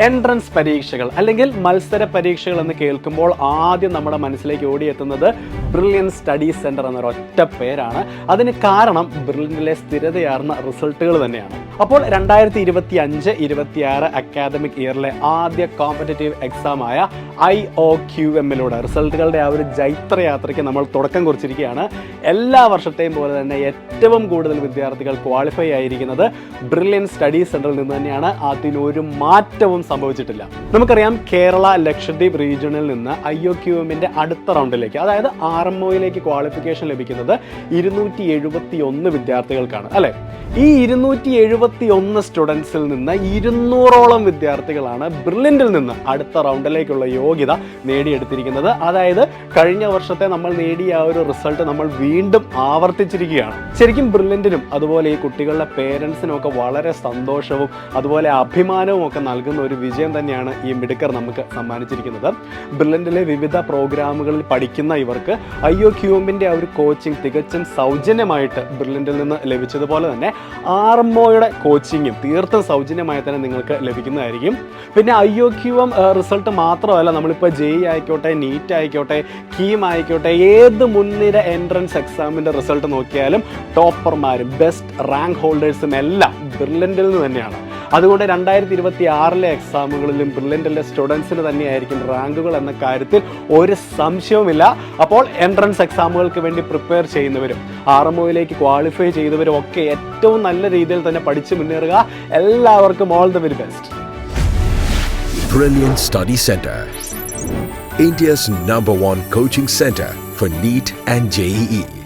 Entrance പരീക്ഷകൾ അല്ലെങ്കിൽ മത്സര പരീക്ഷകൾ എന്ന് കേൾക്കുമ്പോൾ ആദ്യം നമ്മുടെ മനസ്സിലേക്ക് ഓടിയെത്തുന്നത് ബ്രില്യൻ സ്റ്റഡി സെന്റർ എന്നൊരു ഒറ്റ പേരാണ്. അതിന് കാരണം ബ്രില്യനിലെ സ്ഥിരതയാർന്ന റിസൾട്ടുകൾ തന്നെയാണ്. അപ്പോൾ രണ്ടായിരത്തി ഇരുപത്തി അഞ്ച് ഇരുപത്തിയാറ് അക്കാദമിക് ഇയറിലെ ആദ്യ കോമ്പറ്റേറ്റീവ് എക്സാമായ ഐ ഒ ക്യു എമ്മിലൂടെ റിസൾട്ടുകളുടെ ആ ഒരു ജൈത്രയാത്രയ്ക്ക് നമ്മൾ തുടക്കം കുറിച്ചിരിക്കുകയാണ്. എല്ലാ വർഷത്തെയും പോലെ തന്നെ ഏറ്റവും കൂടുതൽ വിദ്യാർത്ഥികൾ ക്വാളിഫൈ ആയിരിക്കുന്നത് ബ്രില്യൻ സ്റ്റഡി സെന്ററിൽ നിന്ന് തന്നെയാണ്. അതിനൊരു മാറ്റവും സംഭവിച്ചിട്ടില്ല. നമുക്കറിയാം കേരള ലക്ഷദ്വീപ് റീജിയണിൽ നിന്ന് ഐ ഒ ക്യു എമ്മിന്റെ അടുത്ത റൗണ്ടിലേക്ക് അതായത് ആർ എം ഒയിലേക്ക് ക്വാളിഫിക്കേഷൻ ലഭിക്കുന്നത് ഇരുന്നൂറ്റി എഴുപത്തി ഒന്ന് വിദ്യാർത്ഥികൾക്കാണ് അല്ലേ? ഈ ഇരുന്നൂറ്റി എഴുപത്തി ഒന്ന് സ്റ്റുഡൻസിൽ നിന്ന് ഇരുന്നൂറോളം വിദ്യാർത്ഥികളാണ് ബ്രില്യന്റിൽ നിന്ന് അടുത്ത റൗണ്ടിലേക്കുള്ള യോഗ്യത നേടിയെടുത്തിരിക്കുന്നത്. അതായത് കഴിഞ്ഞ വർഷത്തെ നമ്മൾ നേടിയ ആ ഒരു റിസൾട്ട് നമ്മൾ വീണ്ടും ആവർത്തിച്ചിരിക്കുകയാണ്. ശരിക്കും ബ്രില്യന്റിനും അതുപോലെ ഈ കുട്ടികളുടെ പേരൻസിനും ഒക്കെ വളരെ സന്തോഷവും അതുപോലെ അഭിമാനവും ഒക്കെ നൽകുന്ന ഒരു വിജയം തന്നെയാണ് ഈ മിടുക്കർ നമുക്ക് സമ്മാനിച്ചിരിക്കുന്നത്. ബ്രില്യന്റിലെ വിവിധ പ്രോഗ്രാമുകളിൽ പഠിക്കുന്ന ഇവർക്ക് ഐ ഒ ക്യൂമിന്റെ ആ ഒരു കോച്ചിങ് തികച്ചും സൗജന്യമായിട്ട് ബ്രില്യന്റിൽ നിന്ന് ലഭിച്ചതുപോലെ തന്നെ ആർ എം ഒയുടെ കോച്ചിങ്ങും തീർത്തും സൗജന്യമായി തന്നെ നിങ്ങൾക്ക് ലഭിക്കുന്നതായിരിക്കും. പിന്നെ I O Q M result മാത്രമല്ല നമ്മളിപ്പോൾ ജെഇ ആയിക്കോട്ടെ നീറ്റ് ആയിക്കോട്ടെ കീം ആയിക്കോട്ടെ ഏത് മുൻനിര എൻട്രൻസ് എക്സാമിന്റെ റിസൾട്ട് നോക്കിയാലും ടോപ്പർമാരും ബെസ്റ്റ് റാങ്ക് ഹോൾഡേഴ്സും എല്ലാം ബ്രില്യന്റിൽ നിന്ന് തന്നെയാണ്. അതുകൊണ്ട് രണ്ടായിരത്തി ഇരുപത്തി ആറിലെ എക്സാമുകളിലും ബ്രില്യന്റിലെ സ്റ്റുഡൻസിന് തന്നെയായിരിക്കും റാങ്കുകൾ എന്ന കാര്യത്തിൽ ഒരു സംശയവുമില്ല അപ്പോൾ എൻട്രൻസ് എക്സാമുകൾക്ക് വേണ്ടി പ്രിപ്പയർ ചെയ്യുന്നവരും ആർ എം ഒയിലേക്ക് ക്വാളിഫൈ ചെയ്തവരും ഒക്കെ ഏറ്റവും നല്ല രീതിയിൽ തന്നെ പഠിച്ചു മുന്നേറുക എല്ലാവർക്കും all the very best Brilliant Study Center, India's number one coaching center for NEET and E. JEE.